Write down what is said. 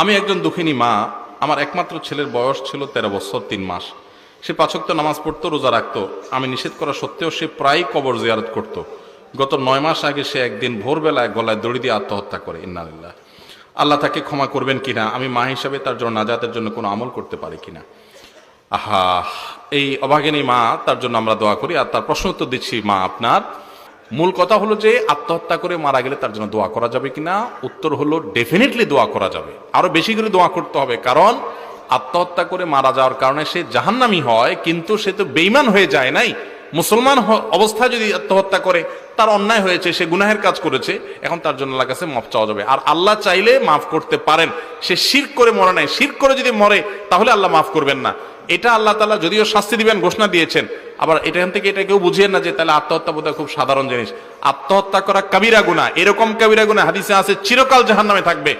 আমি একজন দুঃখিনী মা। আমার একমাত্র ছেলের বয়স ছিল তেরো বছর, তিন মাস। সে পাচক্ত নামাজ পড়তো, রোজা রাখতো। আমি নিষেধ করা সত্ত্বেও সে প্রায় কবর জিয়ারত করত। গত নয় মাস আগে সে একদিন ভোরবেলায় গলায় দড়ি দিয়ে আত্মহত্যা করে। ইন্নালিল্লাহ আল্লাহ তাকে ক্ষমা করবেন কিনা, আমি মা হিসাবে তার জন্য নাজাতের জন্য কোনো আমল করতে পারি কিনা? আহা, এই অভাগিনী মা, তার জন্য আমরা দোয়া করি। আর তার প্রশ্ন উত্তর দিচ্ছি, মা আপনার মূল কথা হলো যে আত্মহত্যা করে মারা গেলে তার জন্য দোয়া করা যাবে কিনা? উত্তর হলো ডেফিনেটলি দোয়া করা যাবে। আরও বেশি করে দোয়া করতে হবে, কারণ আত্মহত্যা করে মারা যাওয়ার কারণে সে জাহান্নামি হয়, কিন্তু সে তো বেইমান হয়ে যায় নাই। মুসলমান অবস্থায় যদি আত্মহত্যা করে, তার অন্যায় হয়েছে, সে গুনাহের কাজ করেছে, এখন তার জন্য আল্লাহ কাছে মাফ চাওয়া যাবে। আর আল্লাহ চাইলে মাফ করতে পারেন। সে শির করে মরে নাই। শির করে যদি মরে, তাহলে আল্লাহ মাফ করবেন না। এটা আল্লাহ তালা যদিও শাস্তি দিবেন, ঘোষণা দিয়েছেন আবার এখান থেকে এটা কেউ বুঝিয়ে না যে তাহলে আত্মহত্যা বোধহয় খুব সাধারণ জিনিস। আত্মহত্যা করা কাবিরা গুণা এরকম কাবিরা গুণা হাদিসে আছে, চিরকাল জাহান নামে থাকবে।